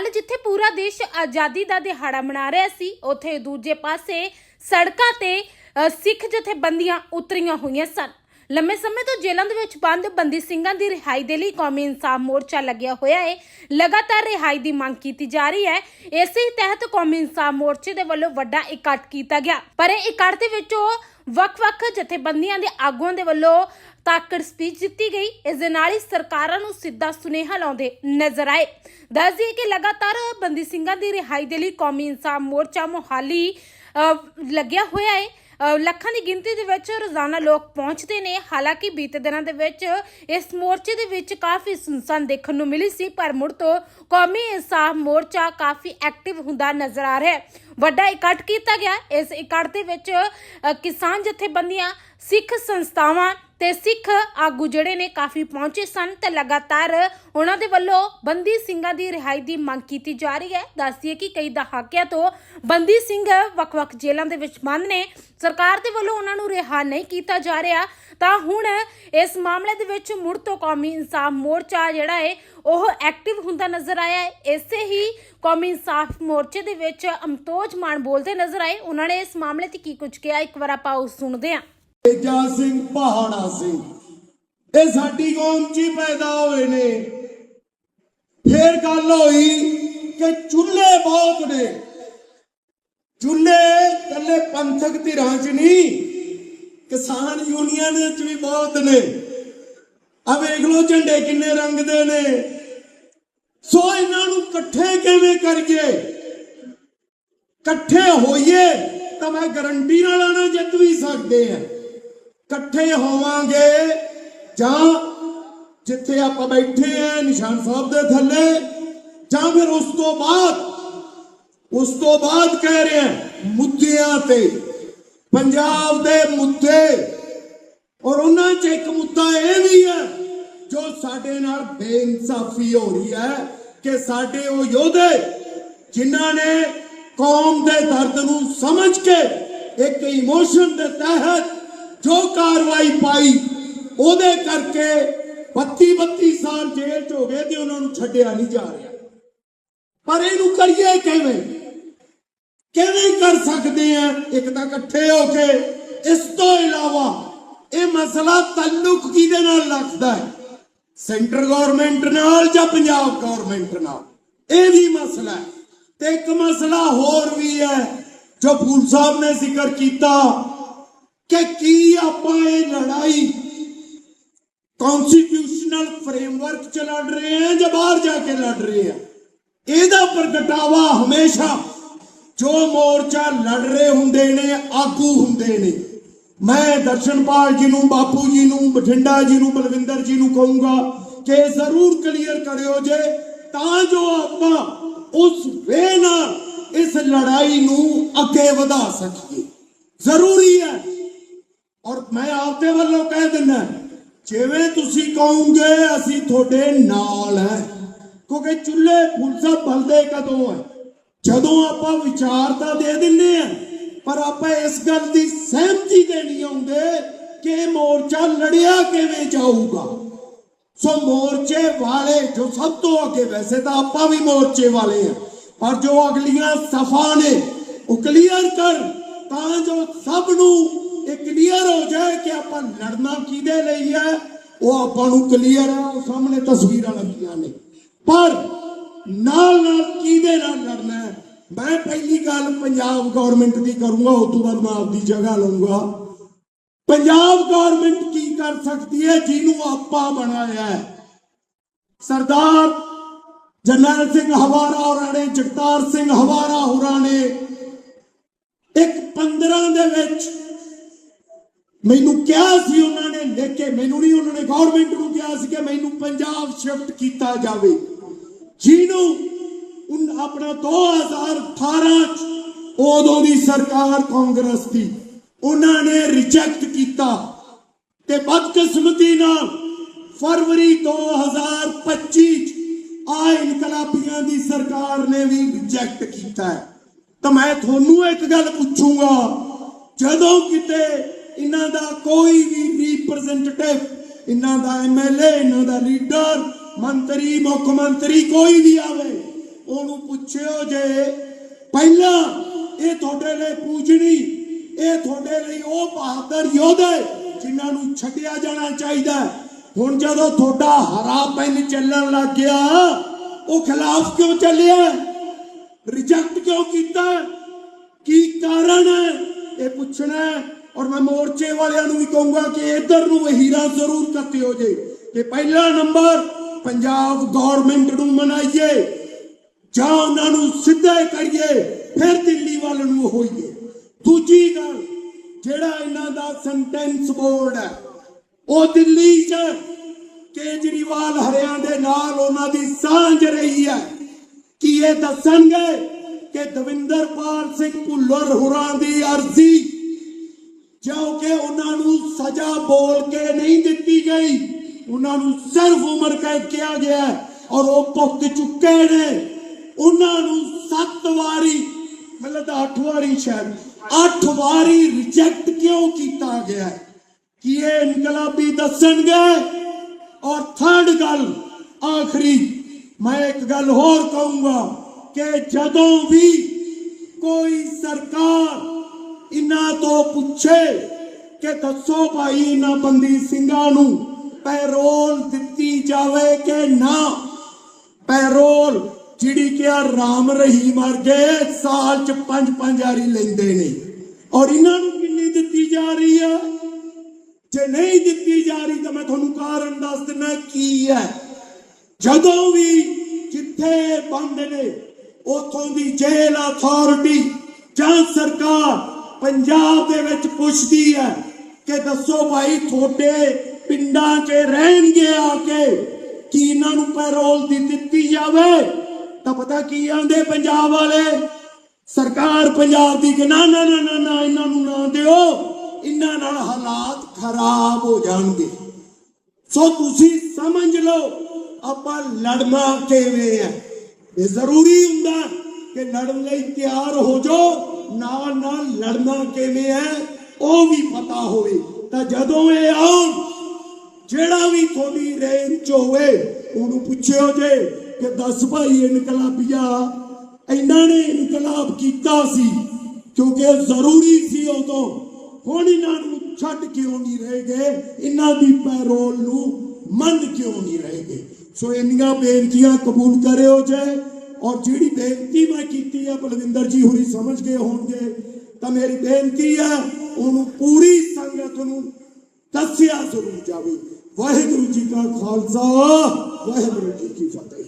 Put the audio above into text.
ਕੱਲ ਜਿੱਥੇ ਪੂਰਾ ਦੇਸ਼ ਆਜ਼ਾਦੀ ਦਾ ਦਿਹਾੜਾ ਮਨਾ ਰਿਹਾ ਸੀ ਉੱਥੇ ਦੂਜੇ ਪਾਸੇ ਸੜਕਾਂ ਤੇ ਅ, ਸਿੱਖ ਜਥੇਬੰਦੀਆਂ ਉਤਰੀਆਂ ਹੋਈਆਂ ਸਨ। ਲੰਮੇ ਸਮੇਂ ਤੋਂ ਜੇਲ੍ਹਾਂ ਦੇ ਵਿੱਚ ਬੰਦ ਬੰਦੀ ਸਿੰਘਾਂ ਦੀ ਰਿਹਾਈ ਦੇ ਲਈ ਕੌਮੀ ਇਨਸਾਫ ਮੋਰਚਾ ਲੱਗਿਆ ਹੋਇਆ ਹੈ। ਲਗਾਤਾਰ ਰਿਹਾਈ ਦੀ ਮੰਗ ਕੀਤੀ ਜਾ ਰਹੀ ਹੈ। ਇਸੇ ਤਹਿਤ ਕੌਮੀ ਇਨਸਾਫ ਮੋਰਚੇ ਦੇ ਵੱਲੋਂ ਵੱਡਾ ਇਕੱਠ ਕੀਤਾ ਗਿਆ। ਪਰ ਇਹ ਇਕੱਠ ਦੇ ਵਿੱਚੋਂ ਵੱਖ-ਵੱਖ ਜਥੇਬੰਦੀਆਂ ਦੇ ਆਗੂਆਂ ਦੇ ਵੱਲੋਂ ਤਾਕੜ ਸਪੀਚ ਦਿੱਤੀ ਗਈ। ਇਸ ਦੇ ਨਾਲ ਹੀ ਸਰਕਾਰਾਂ ਨੂੰ ਸਿੱਧਾ ਸੁਨੇਹਾ ਲਾਉਂਦੇ ਨਜ਼ਰ ਆਏ। ਦੱਸ ਦਈਏ ਕਿ ਲਗਾਤਾਰ ਬੰਦੀ ਸਿੰਘਾਂ ਦੀ ਰਿਹਾਈ ਦੇ ਲਈ ਕੌਮੀ ਇਨਸਾਫ ਮੋਰਚਾ ਮੋਹਾਲੀ ਲੱਗਿਆ ਹੋਇਆ ਹੈ। ਲੱਖਾਂ ਦੀ ਗਿਣਤੀ ਦੇ ਵਿੱਚ ਰੋਜ਼ਾਨਾ ਲੋਕ ਪਹੁੰਚਦੇ ਨੇ। ਹਾਲਾਂਕਿ ਬੀਤੇ ਦਿਨਾਂ ਦੇ ਵਿੱਚ ਇਸ ਮੋਰਚੇ ਦੇ ਵਿੱਚ ਕਾਫੀ ਸੁਨਸਾਨ ਦੇਖਣ ਨੂੰ ਮਿਲੀ ਸੀ, ਪਰ ਮੁੜ ਤੋਂ ਕੌਮੀ ਇਨਸਾਫ ਮੋਰਚਾ ਕਾਫੀ ਐਕਟਿਵ ਹੁੰਦਾ ਨਜ਼ਰ ਆ ਰਿਹਾ ਹੈ। ਵੱਡਾ ਇਕੱਠ ਕੀਤਾ ਗਿਆ। ਇਸ ਇਕੱਠ ਦੇ ਵਿੱਚ ਕਿਸਾਨ ਜਥੇਬੰਦੀਆਂ, ਸਿੱਖ ਸੰਸਥਾਵਾਂ ਤੇ ਸਿੱਖ ਆਗੂ ਜਿਹੜੇ ਨੇ ਕਾਫੀ ਪਹੁੰਚੇ ਸਨ ਤੇ ਲਗਾਤਾਰ ਉਹਨਾਂ ਦੇ ਵੱਲੋਂ ਬੰਦੀ ਸਿੰਘਾਂ ਦੀ ਰਿਹਾਈ ਦੀ ਮੰਗ ਕੀਤੀ ਜਾ ਰਹੀ ਹੈ। ਦੱਸਦੀਏ ਕਿ ਕਈ ਦਹਾਕਿਆਂ ਤੋਂ ਬੰਦੀ ਸਿੰਘ ਵੱਖ-ਵੱਖ ਜੇਲ੍ਹਾਂ ਦੇ ਵਿੱਚ ਬੰਦ ਨੇ। ਸਰਕਾਰ ਦੇ ਵੱਲੋਂ ਉਹਨਾਂ ਨੂੰ ਰਿਹਾ ਨਹੀਂ ਕੀਤਾ ਜਾ ਰਿਹਾ। ਤਾਂ ਹੁਣ ਇਸ ਮਾਮਲੇ ਦੇ ਵਿੱਚ ਮੁੜ ਤੋਂ ਕੌਮੀ ਇਨਸਾਫ ਮੋਰਚਾ ਜਿਹੜਾ ਹੈ, ਉਹ ਐਕਟਿਵ ਹੁੰਦਾ ਨਜ਼ਰ ਆਇਆ ਹੈ। ਇਸੇ ਹੀ ਕੌਮੀ ਇਨਸਾਫ ਮੋਰਚੇ ਦੇ ਵਿੱਚ ਅਮਤੋਜ ਮਾਨ ਬੋਲਦੇ ਨਜ਼ਰ ਆਏ। ਉਹਨਾਂ ਨੇ ਇਸ ਮਾਮਲੇ ਤੇ ਕੀ ਕੁਝ ਕਿਹਾ? ਇੱਕ ਵਾਰ ਆਪਾਂ ਉਹ ਸੁਣਦੇ ਹਾਂ। ਤੇਜਾ ਸਿੰਘ ਪਹਾੜਾ ਸਿੰਘ ਇਹ ਸਾਡੀ ਕੌਮ 'ਚ ਹੀ ਪੈਦਾ ਹੋਏ ਨੇ। ਫੇਰ ਗੱਲ ਹੋਈ ਕਿ ਚੁੱਲ੍ਹੇ ਬਹੁਤ ਨੇ। ਚੁੱਲ੍ਹੇ ਕੱਲੇ ਪੰਥਕ ਧਿਰਾਂ 'ਚ ਨਹੀਂ, ਕਿਸਾਨ ਯੂਨੀਅਨ ਵਿੱਚ ਵੀ ਬਹੁਤ ਨੇ। ਆ ਵੇਖ ਲਓ ਝੰਡੇ ਕਿੰਨੇ ਰੰਗ ਦੇ ਨੇ। ਸੋ ਇਹਨਾਂ ਨੂੰ ਇਕੱਠੇ ਕਿਵੇਂ ਕਰੀਏ? ਇਕੱਠੇ ਹੋਈਏ ਤਾਂ ਮੈਂ ਗਰੰਟੀ ਨਾਲ ਆਣਾ ਜਿੱਤ ਵੀ ਸਕਦੇ ਆ ਇਕੱਠੇ ਹੋਵਾਂਗੇ ਜਾਂ ਜਿੱਥੇ ਆਪਾਂ ਬੈਠੇ ਆ ਨਿਸ਼ਾਨ ਸਾਹਿਬ ਦੇ ਥੱਲੇ ਜਾਂ ਫਿਰ ਉਸ ਤੋਂ ਬਾਅਦ, ਉਸ ਤੋਂ ਬਾਅਦ ਕਹਿ ਰਿਹਾ, ਮੁੱਦਿਆਂ ਤੇ, ਪੰਜਾਬ ਦੇ ਮੁੱਦੇ। ਔਰ ਉਹਨਾਂ 'ਚ ਇੱਕ ਮੁੱਦਾ ਇਹ ਵੀ ਹੈ, ਜੋ ਸਾਡੇ ਨਾਲ ਬੇਇਨਸਾਫੀ ਹੋ ਰਹੀ ਹੈ ਕਿ ਸਾਡੇ ਉਹ ਯੋਧੇ ਜਿਨ੍ਹਾਂ ਨੇ ਕੌਮ ਦੇ ਦਰਦ ਨੂੰ ਸਮਝ ਕੇ ਇੱਕ ਇਮੋਸ਼ਨ ਦੇ ਤਹਿਤ ਜੋ ਕਾਰਵਾਈ ਪਾਈ, ਉਹਦੇ ਕਰਕੇ 32 32 ਸਾਲ ਜੇਲ੍ਹ 'ਚ ਹੋ ਗਏ ਤੇ ਉਹਨਾਂ ਨੂੰ ਛੱਡਿਆ ਨਹੀਂ ਜਾ ਰਿਹਾ। ਪਰ ਇਹਨੂੰ ਕਰੀਏ ਕਿਵੇਂ? ਕਿਵੇਂ ਕਰ ਸਕਦੇ ਆ? ਇੱਕ ਤਾਂ ਇਕੱਠੇ ਹੋ ਕੇ, ਇਸ ਤੋਂ ਇਲਾਵਾ ਇਹ ਮਸਲਾ ਤਾਲੁਕ ਕਿਹਦੇ ਨਾਲ ਲੱਗਦਾ ਹੈ? ਸੈਂਟਰ ਗਵਰਨਮੈਂਟ ਨਾਲ ਜਾਂ ਪੰਜਾਬ ਗਵਰਨਮੈਂਟ ਨਾਲ? ਇਹ ਵੀ ਮਸਲਾ ਹੈ। ਤੇ ਇੱਕ ਮਸਲਾ ਹੋਰ ਵੀ ਹੈ, ਜੋ ਫੂਲ ਸਾਹਿਬ ਨੇ ਜ਼ਿਕਰ ਕੀਤਾ ਕਿ ਕੀ ਆਪਾਂ ਇਹ ਲੜਾਈ ਕਨਸਟੀਟਿਊਸ਼ਨਲ ਫਰੇਮਵਰਕ ਚ ਲੜ ਰਹੇ ਹਾਂ ਜਾਂ ਬਾਹਰ ਜਾ ਕੇ ਲੜ ਰਹੇ ਹਾਂ? ਇਹਦਾ ਪ੍ਰਗਟਾਵਾ ਹਮੇਸ਼ਾ ਜੋ ਮੋਰਚਾ ਲੜ ਰਹੇ ਹੁੰਦੇ ਨੇ, ਆਗੂ ਹੁੰਦੇ ਨੇ। ਮੈਂ ਦਰਸ਼ਨਪਾਲ ਜੀ ਨੂੰ, ਬਾਪੂ ਜੀ ਨੂੰ, ਬਠਿੰਡਾ ਜੀ ਨੂੰ, ਬਲਵਿੰਦਰ ਜੀ ਨੂੰ ਕਹੂੰਗਾ ਕਿ ਜ਼ਰੂਰ ਕਲੀਅਰ ਕਰਿਓ ਜੇ, ਤਾਂ ਜੋ ਆਪਾਂ ਉਸ ਵੇ ਨਾਲ ਇਸ ਲੜਾਈ ਨੂੰ ਅੱਗੇ ਵਧਾ ਸਕੀਏ ਜ਼ਰੂਰੀ ਹੈ ਔਰ ਮੈਂ ਆਪਦੇ ਵੱਲੋਂ ਕਹਿ ਦਿੰਦਾ ਜਿਵੇਂ ਤੁਸੀਂ ਕਹੋਗੇ, ਅਸੀਂ ਤੁਹਾਡੇ ਨਾਲ ਹੈ। ਕਿਉਂਕਿ ਚੁੱਲ੍ਹੇ ਫੁੱਲਸਾ ਬਲਦੇ ਕਦੋਂ ਹੈ? ਜਦੋਂ ਆਪਾਂ ਵਿਚਾਰ ਤਾਂ ਦੇ ਦਿੰਨੇ ਆ ਪਰ ਆਪਾਂ ਇਸ ਗੱਲ ਦੀ ਸਹਿਮਤੀ ਤੇ ਨਹੀਂ ਕਿ ਮੋਰਚਾ ਲੜਿਆ ਕਿਵੇਂ ਜਾਊਗਾ? ਸੋ ਮੋਰਚੇ ਵਾਲੇ ਜੋ ਸਭ ਤੋਂ ਅੱਗੇ ਵੈਸੇ ਤਾਂ ਆਪਾਂ ਵੀ ਮੋਰਚੇ ਵਾਲੇ ਆ ਪਰ ਜੋ ਅਗਲੀਆਂ ਸਫਾ ਨੇ ਉਹ ਕਲੀਅਰ ਕਰ, ਤਾਂ ਜੋ ਸਭ ਨੂੰ ਇਹ ਕਲੀਅਰ ਹੋ ਜਾਏ ਕਿ ਆਪਾਂ ਲੜਨਾ ਕਿਹਦੇ ਲਈ ਹੈ, ਉਹ ਆਪਾਂ ਨੂੰ ਕਲੀਅਰ ਹੈ, ਉਹ ਸਾਹਮਣੇ ਤਸਵੀਰਾਂ ਲੱਗੀਆਂ ਨੇ। ਪਰ ਨਾਲ ਨਾਲ ਕਿਹਦੇ ਨਾਲ ਲੜਨਾ ਹੈ? ਮੈਂ ਪਹਿਲੀ ਗੱਲ ਪੰਜਾਬ ਗਵਰਨਮੈਂਟ ਦੀ ਕਰੂੰਗਾ ਉਸ ਤੋਂ ਬਾਅਦ ਮੈਂ ਆਪਦੀ ਜਗ੍ਹਾ ਲਵਾਂਗਾ ਪੰਜਾਬ ਗਵਰਨਮੈਂਟ ਕੀ ਕਰ ਸਕਦੀ ਹੈ? ਜਿਹਨੂੰ ਆਪਾਂ ਬਣਾਇਆ ਹੈ। ਸਰਦਾਰ ਜਰਨੈਲ ਸਿੰਘ ਹਵਾਰਾ ਹੋਰਾਂ ਨੇ, ਜਗਤਾਰ ਸਿੰਘ ਹਵਾਰਾ ਹੋਰਾਂ ਨੇ ਇੱਕ 15 ਦੇ ਵਿੱਚ ਮੈਨੂੰ ਕਿਹਾ ਸੀ ਉਹਨਾਂ ਨੇ ਲਿਖ ਕੇ, ਮੈਨੂੰ ਨਹੀਂ ਉਹਨਾਂ ਨੇ ਗਵਰਨਮੈਂਟ ਨੂੰ ਕਿਹਾ ਸੀ ਕਿ ਮੈਨੂੰ ਪੰਜਾਬ ਸ਼ਿਫਟ ਕੀਤਾ ਜਾਵੇ। ਜਿਹਨੂੰ ਉਨ ਆਪਣਾ 2018 ਚ ਉਦੋਂ ਦੀ ਸਰਕਾਰ ਕਾਂਗਰਸ ਦੀ, ਉਹਨਾਂ ਨੇ ਰਿਜੈਕਟ ਕੀਤਾ। ਤੇ ਬਦਕਿਸਮਤੀ ਨਾਲ ਫਰਵਰੀ 2025 ਚ ਆ ਇਨਕਲਾਬੀਆਂ ਦੀ ਸਰਕਾਰ ਨੇ ਵੀ ਰਿਜੈਕਟ ਕੀਤਾ ਹੈ। ਤਾਂ ਮੈਂ ਤੁਹਾਨੂੰ ਇੱਕ ਗੱਲ ਪੁੱਛੂੰਗਾ, ਜਦੋਂ ਕਿਤੇ ਇਹਨਾਂ ਦਾ ਕੋਈ ਵੀ ਰਿਪਰੈਜ਼ੈਂਟੇਟਿਵ ਇਹਨਾਂ ਦਾ ਐਮਐਲਏ ਇਹਨਾਂ ਦਾ ਲੀਡਰ ਮੰਤਰੀ, ਮੁੱਖ ਮੰਤਰੀ ਕੋਈ ਵੀ ਆਵੇ, ਉਹਨੂੰ ਪੁੱਛਿਓ ਜੇ ਪਹਿਲਾਂ ਇਹ ਤੁਹਾਡੇ ਲਈ ਪੂਜਣੀ, ਇਹ ਤੁਹਾਡੇ ਲਈ ਉਹ ਬਹਾਦਰ ਯੋਧੇ ਜਿਨ੍ਹਾਂ ਨੂੰ ਛੱਡਿਆ ਜਾਣਾ ਚਾਹੀਦਾ ਹੁਣ ਜਦੋਂ ਤੁਹਾਡਾ ਹਰਾ ਪੈਨ ਚੱਲਣ ਲੱਗ ਗਿਆ, ਉਹ ਖਿਲਾਫ ਕਿਉਂ ਚੱਲਿਆ? ਰਿਜੈਕਟ ਕਿਉਂ ਕੀਤਾ? ਕੀ ਕਾਰਨ ਹੈ? ਇਹ ਪੁੱਛਣਾ ਔਰ ਮੈਂ ਮੋਰਚੇ ਵਾਲਿਆਂ ਨੂੰ ਵੀ ਕਹੂੰਗਾ ਕਿ ਇਧਰ ਨੂੰ ਹੀਰਾ ਜ਼ਰੂਰ ਕੱਟਿਓ ਜੇ, ਕਿ ਪਹਿਲਾ ਨੰਬਰ ਪੰਜਾਬ ਗਵਰਨਮੈਂਟ ਨੂੰ ਮਨਾਈਏ, ਜਾਂ ਉਹਨਾਂ ਨੂੰ ਸਿੱਧਾ ਕਰੀਏ, ਫਿਰ ਦਿੱਲੀ ਵੱਲ ਨੂੰ ਹੋਈਏ। ਦੂਜੀ ਗੱਲ, ਜਿਹੜਾ ਇਹਨਾਂ ਦਾ ਸੈਂਟੈਂਸ ਬੋਰਡ ਹੈ, ਉਹ ਦਿੱਲੀ 'ਚ ਕੇਜਰੀਵਾਲ ਹਰਿਆਣਾ ਦੇ ਨਾਲ ਉਹਨਾਂ ਦੀ ਸਾਂਝ ਰਹੀ ਹੈ। ਕਿ ਇਹ ਦੱਸਣਗੇ ਕਿ ਦਵਿੰਦਰਪਾਲ ਸਿੰਘ ਭੁੱਲਰ ਹੁਰਾਂ ਦੀ ਅਰਜ਼ੀ ਜੋ ਉਹਨਾਂ ਨੂੰ ਸਜ਼ਾ ਬੋਲ ਕੇ ਨਹੀਂ ਦਿੱਤੀ ਗਈ। ਉਹਨਾਂ ਨੂੰ ਸਿਰਫ ਉਮਰ ਕੈਦ ਕਿਹਾ ਗਿਆ ਔਰ ਉਹ ਭੁਗਤ ਚੁੱਕੇ ਨੇ। ਉਹਨਾਂ ਨੂੰ ਸੱਤ ਵਾਰੀ ਮਤਲਬ ਅੱਠ ਵਾਰੀ ਸ਼ਾਇਦ, ਅੱਠ ਵਾਰੀ ਰਿਜੈਕਟ ਕਿਉਂ ਕੀਤਾ ਗਿਆ ਹੈ? ਕੀ ਇਹ ਇਨਕਲਾਬੀ ਦੱਸਣਗੇ? ਔਰ ਥਰਡ ਗੱਲ, ਆਖਰੀ, ਮੈਂ ਇੱਕ ਗੱਲ ਹੋਰ ਕਹੂੰਗਾ ਕਿ ਜਦੋਂ ਵੀ ਕੋਈ ਸਰਕਾਰ ਇਹਨਾਂ ਤੋਂ ਪੁੱਛੇ ਕਿ ਦੱਸੋ ਭਾਈ ਇਹਨਾਂ ਬੰਦੀ ਸਿੰਘਾਂ ਨੂੰ ਪੈਰੋਲ ਦਿੱਤੀ ਜਾਵੇ ਕਿ ਨਾ? ਪੈਰੋਲ ਜਿਹੜੀ ਕਿ ਆ ਰਾਮ ਰਹੀ ਮਰ ਸਾਲ ਚ ਪੰਜ ਪੰਜ ਵਾਰੀ ਲੈਂਦੇ ਨੇ। ਔਰ ਇਹਨਾਂ ਨੂੰ ਕਿੰਨੀ ਦਿੱਤੀ ਜਾ ਰਹੀ ਹੈ ਜੇ ਨਹੀਂ ਦਿੱਤੀ ਜਾ ਰਹੀ ਤਾਂ ਮੈਂ ਤੁਹਾਨੂੰ ਕਾਰਨ ਦੱਸ ਦਿੰਦਾ ਕੀ ਹੈ। ਜਦੋਂ ਵੀ ਜਿੱਥੇ ਬੰਦ ਨੇ, ਉਥੋਂ ਦੀ ਜੇਲ ਅਥਾਰਟੀ ਜਾਂ ਸਰਕਾਰ ਪੰਜਾਬ ਦੇ ਵਿੱਚ ਪੁੱਛਦੀ ਹੈ ਕਿ ਦੱਸੋ ਭਾਈ, ਤੁਹਾਡੇ ਪਿੰਡਾਂ 'ਚ ਰਹਿਣਗੇ ਆ ਕੇ? ਕੀ ਇਹਨਾਂ ਨੂੰ ਪੈਰੋਲ ਦੀ ਦਿੱਤੀ ਜਾਵੇ? ਤਾਂ ਪਤਾ ਕੀ ਆਂਦੇ ਪੰਜਾਬ ਵਾਲੇ? ਸਰਕਾਰ ਪੰਜਾਬ ਦੀ ਕਿ ਨਾ ਨਾ ਨਾ ਨਾ ਇਹਨਾਂ ਨੂੰ ਨਾ ਦਿਓ। ਇਹਨਾਂ ਨਾਲ ਹਾਲਾਤ ਖਰਾਬ ਹੋ ਜਾਣਗੇ। ਸੋ ਤੁਸੀਂ ਸਮਝ ਲਓ, ਆਪਾਂ ਲੜਨਾ ਕਿਵੇਂ ਹੈ ਇਹ ਜ਼ਰੂਰੀ ਹੁੰਦਾ ਕਿ ਲੜਨ ਲਈ ਤਿਆਰ ਹੋ ਜਾਓ। ਨਾਲ ਨਾਲ ਲੜਨਾ ਕਿਵੇਂ ਹੈ, ਉਹ ਵੀ ਪਤਾ ਹੋਵੇ। ਤਾਂ ਜਦੋਂ ਇਹ ਆਉਣ, ਜਿਹੜਾ ਵੀ ਤੁਹਾਡੀ ਰੇਂਜ ਹੋਵੇ, ਉਹਨੂੰ ਪੁੱਛਿਓ ਜੇ ਕਿ ਦੱਸ ਭਾਈ ਇਨਕਲਾਬੀਆ ਇਹਨਾਂ ਨੇ ਇਨਕਲਾਬ ਕੀਤਾ ਸੀ, ਕਿਉਂਕਿ ਜ਼ਰੂਰੀ ਸੀ ਉਦੋਂ। ਹੁਣ ਇਹਨਾਂ ਨੂੰ ਛੱਡ ਕਿਉਂ ਨਹੀਂ ਰਹੇ ਗਏ? ਇਹਨਾਂ ਦੀ ਪੈਰੋਲ ਨੂੰ ਮੰਨ ਕਿਉਂ ਨਹੀਂ ਰਹੇ ਗਏ? ਸੋ ਇੰਨੀਆਂ ਬੇਨਤੀਆਂ ਕਬੂਲ ਕਰਿਓ ਜੇ। ਔਰ ਜਿਹੜੀ ਬੇਨਤੀ ਮੈਂ ਕੀਤੀ ਆ, ਬਲਵਿੰਦਰ ਜੀ ਹੋਰੀ ਸਮਝ ਗਏ ਹੋਣਗੇ, ਤਾਂ ਮੇਰੀ ਬੇਨਤੀ ਆ, ਉਹਨੂੰ ਪੂਰੀ ਸੰਗਤ ਨੂੰ ਦੱਸਿਆ ਜ਼ਰੂਰ ਜਾਵੇ। ਵਾਹਿਗੁਰੂ ਜੀ ਕਾ ਖਾਲਸਾ, ਵਾਹਿਗੁਰੂ ਜੀ ਕੀ ਫਤਿਹ।